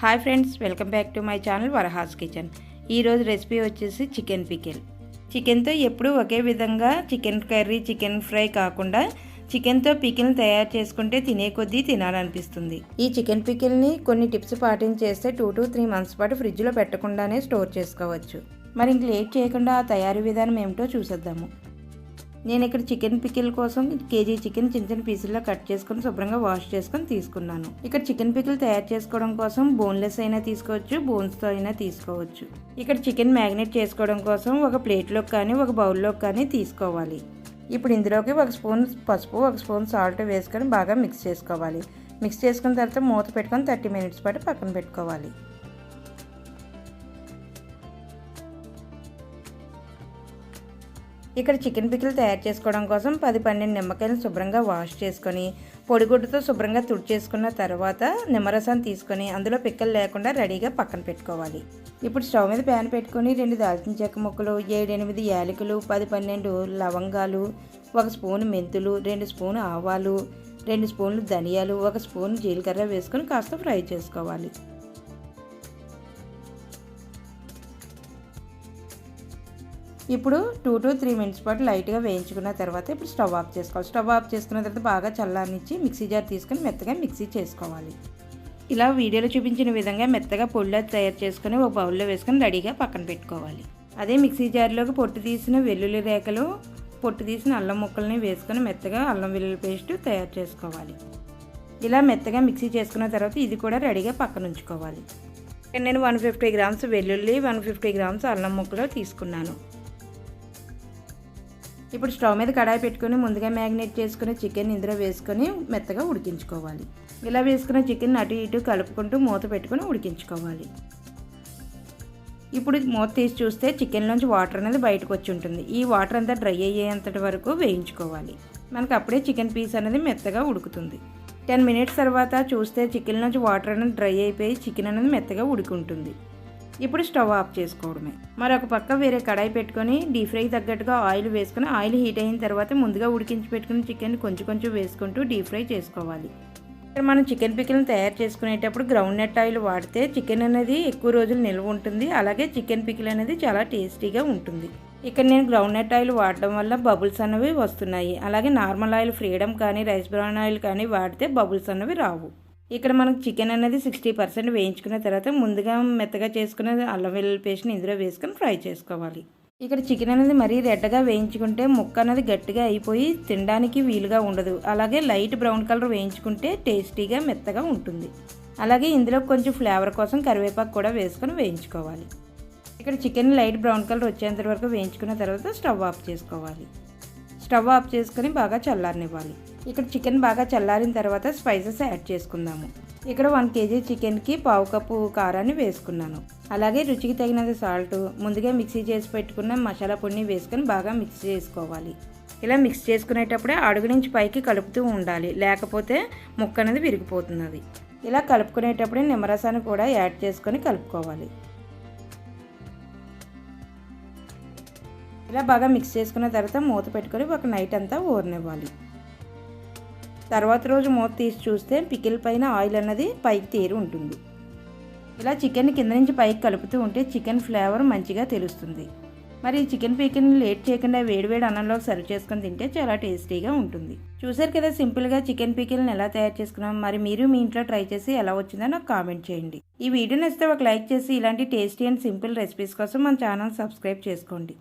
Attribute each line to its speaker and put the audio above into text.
Speaker 1: Hi friends welcome back to my channel Varaha's kitchen. ఈరోజు recipe వచ్చేసి chicken pickle. చికెన్తో ఎప్పుడూ ఒకే విధంగా చికెన్ కర్రీ చికెన్ ఫ్రై కాకుండా చికెన్తో పికిల్ని తయారు చేసుకుంటే తినే కొద్దీ తినాలనిపిస్తుంది. ఈ చికెన్ పికిల్ని కొన్ని టిప్స్ పాటించేస్తే టూ టు త్రీ మంత్స్ పాటు ఫ్రిడ్జ్లో పెట్టకుండానే స్టోర్ చేసుకోవచ్చు. మరి ఇంక లేట్ చేయకుండా ఆ తయారీ విధానం ఏమిటో చూసేద్దాము. నేను ఇక్కడ చికెన్ పికిల్ కోసం కేజీ చికెన్ చిన్న చిన్న పీసుల్లో కట్ చేసుకుని శుభ్రంగా వాష్ చేసుకొని తీసుకున్నాను. ఇక్కడ చికెన్ పికిల్ తయారు చేసుకోవడం కోసం బోన్లెస్ అయినా తీసుకోవచ్చు బోన్స్తో అయినా తీసుకోవచ్చు. ఇక్కడ చికెన్ మ్యాగ్నేట్ చేసుకోవడం కోసం ఒక ప్లేట్లోకి కానీ ఒక బౌల్లోకి కానీ తీసుకోవాలి. ఇప్పుడు ఇందులోకి ఒక స్పూన్ పసుపు ఒక స్పూన్ సాల్ట్ వేసుకొని బాగా మిక్స్ చేసుకోవాలి. మిక్స్ చేసుకున్న తర్వాత మూత పెట్టుకొని థర్టీ మినిట్స్ పాటు పక్కన పెట్టుకోవాలి. ఇక్కడ చికెన్ పికిల్ తయారు చేసుకోవడం కోసం పది పన్నెండు నిమ్మకాయలు శుభ్రంగా వాష్ చేసుకొని పొడిగుడ్డతో శుభ్రంగా తుడిచేసుకున్న తర్వాత నిమ్మరసం తీసుకొని అందులో పిక్కలు లేకుండా రెడీగా పక్కన పెట్టుకోవాలి. ఇప్పుడు స్టవ్ మీద ప్యాన్ పెట్టుకొని రెండు దాల్చిన చెక్క ముక్కలు ఏడెనిమిది యాలకులు పది పన్నెండు లవంగాలు ఒక స్పూన్ మెంతులు రెండు స్పూన్ ఆవాలు రెండు స్పూన్లు ధనియాలు ఒక స్పూన్ జీలకర్ర వేసుకొని కాస్త ఫ్రై చేసుకోవాలి. ఇప్పుడు టూ టు త్రీ మినిట్స్ పాటు లైట్గా వేయించుకున్న తర్వాత ఇప్పుడు స్టవ్ ఆఫ్ చేసుకోవాలి. స్టవ్ ఆఫ్ చేసుకున్న తర్వాత బాగా చల్లారనిచ్చి మిక్సీ జార్ తీసుకొని మెత్తగా మిక్సీ చేసుకోవాలి. ఇలా వీడియోలో చూపించిన విధంగా మెత్తగా పొడిలో తయారు చేసుకొని ఒక బౌల్లో వేసుకొని రెడీగా పక్కన పెట్టుకోవాలి. అదే మిక్సీ జార్లోకి పొట్టు తీసిన వెల్లుల్లి రేఖలు పొట్టు తీసిన అల్లం ముక్కల్ని వేసుకొని మెత్తగా అల్లం వెల్లుల్లి పేస్ట్ తయారు చేసుకోవాలి. ఇలా మెత్తగా మిక్సీ చేసుకున్న తర్వాత ఇది కూడా రెడీగా పక్కన ఉంచుకోవాలి. నేను వన్ ఫిఫ్టీ గ్రామ్స్ వెల్లుల్లి వన్ ఫిఫ్టీ గ్రామ్స్ అల్లం ముక్కలు తీసుకున్నాను. ఇప్పుడు స్టవ్ మీద కడాయి పెట్టుకొని ముందుగా మ్యాగ్నేట్ చేసుకుని చికెన్ ఇందులో వేసుకొని మెత్తగా ఉడికించుకోవాలి. ఇలా వేసుకున్న చికెన్ అటు ఇటు కలుపుకుంటూ మూత పెట్టుకొని ఉడికించుకోవాలి. ఇప్పుడు మూత తీసి చూస్తే చికెన్లోంచి వాటర్ అనేది బయటకు వచ్చి ఉంటుంది. ఈ వాటర్ అంతా డ్రై అయ్యేంతటి వరకు వేయించుకోవాలి. మనకు అప్పుడే చికెన్ పీస్ అనేది మెత్తగా ఉడుకుతుంది. టెన్ మినిట్స్ తర్వాత చూస్తే చికెన్ నుంచి వాటర్ అనేది డ్రై అయిపోయి చికెన్ అనేది మెత్తగా ఉడుకుంటుంది. ఇప్పుడు స్టవ్ ఆఫ్ చేసుకోవడమే. మరొక పక్క వేరే కడాయి పెట్టుకొని డీప్ ఫ్రైకి తగ్గట్టుగా ఆయిల్ వేసుకొని ఆయిల్ హీట్ అయిన తర్వాత ముందుగా ఉడికించి పెట్టుకుని చికెన్ కొంచెం కొంచెం వేసుకుంటూ డీప్ ఫ్రై చేసుకోవాలి. ఇక్కడ మనం చికెన్ పికిల్ని తయారు చేసుకునేటప్పుడు గ్రౌండ్ నెట్ ఆయిల్ వాడితే చికెన్ అనేది ఎక్కువ రోజులు నిల్వ ఉంటుంది. అలాగే చికెన్ పికిల్ అనేది చాలా టేస్టీగా ఉంటుంది. ఇక్కడ నేను గ్రౌండ్ నెట్ ఆయిల్ వాడడం వల్ల బబుల్స్ అనేవి వస్తున్నాయి. అలాగే నార్మల్ ఆయిల్ ఫ్రీడమ్ కానీ రైస్ బ్రౌన్ ఆయిల్ కానీ వాడితే బబుల్స్ అనేవి రావు. ఇక్కడ మనకు చికెన్ అనేది సిక్స్టీ పర్సెంట్ వేయించుకున్న తర్వాత ముందుగా మెత్తగా చేసుకున్న అల్లం వెల్లుల్లి పేస్ట్ని ఇందులో వేసుకొని ఫ్రై చేసుకోవాలి. ఇక్కడ చికెన్ అనేది మరీ రెడ్డగా వేయించుకుంటే ముక్క అనేది గట్టిగా అయిపోయి తినడానికి వీలుగా ఉండదు. అలాగే లైట్ బ్రౌన్ కలర్ వేయించుకుంటే టేస్టీగా మెత్తగా ఉంటుంది. అలాగే ఇందులో కొంచెం ఫ్లేవర్ కోసం కరివేపాకు కూడా వేసుకొని వేయించుకోవాలి. ఇక్కడ చికెన్ లైట్ బ్రౌన్ కలర్ వచ్చేంత వరకు వేయించుకున్న తర్వాత స్టవ్ ఆఫ్ చేసుకోవాలి. స్టవ్ ఆఫ్ చేసుకొని బాగా చల్లారనివ్వాలి. ఇక్కడ చికెన్ బాగా చల్లారిన తర్వాత స్పైసెస్ యాడ్ చేసుకుందాము. ఇక్కడ వన్ కేజీ చికెన్కి పావు కప్పు కారాన్ని వేసుకున్నాను. అలాగే రుచికి తగినంత సాల్ట్ ముందుగా మిక్సీ చేసి పెట్టుకున్న మసాలా పొడిని వేసుకొని బాగా మిక్స్ చేసుకోవాలి. ఇలా మిక్స్ చేసుకునేటప్పుడే అడుగు నుంచి పైకి కలుపుతూ ఉండాలి. లేకపోతే ముక్క అనేది విరిగిపోతున్నది. ఇలా కలుపుకునేటప్పుడే నిమ్మరసాన్ని కూడా యాడ్ చేసుకొని కలుపుకోవాలి. ఇలా బాగా మిక్స్ చేసుకున్న తర్వాత మూత పెట్టుకొని ఒక నైట్ అంతా ఊరనివ్వాలి తర్వాత రోజు మూత తీసి చూస్తే పికిల్ పైన ఆయిల్ అన్నది పైకి తేరి ఉంటుంది. ఇలా చికెన్ కింద నుంచి పైకి కలుపుతూ ఉంటే చికెన్ ఫ్లేవర్ మంచిగా తెలుస్తుంది. మరి చికెన్ పికిల్ని లేట్ చేయకుండా వేడివేడి అన్నంలోకి సర్వ్ చేసుకొని తింటే చాలా టేస్టీగా ఉంటుంది. చూసారు కదా సింపుల్గా చికెన్ పికిల్ని ఎలా తయారు చేసుకున్నాం? మరి మీరు మీ ఇంట్లో ట్రై చేసి ఎలా వచ్చిందో నాకు కామెంట్ చేయండి. ఈ వీడియో నచ్చితే ఒక లైక్ చేసి ఇలాంటి టేస్టీ అండ్ సింపుల్ రెసిపీస్ కోసం మన ఛానల్ సబ్స్క్రైబ్ చేసుకోండి.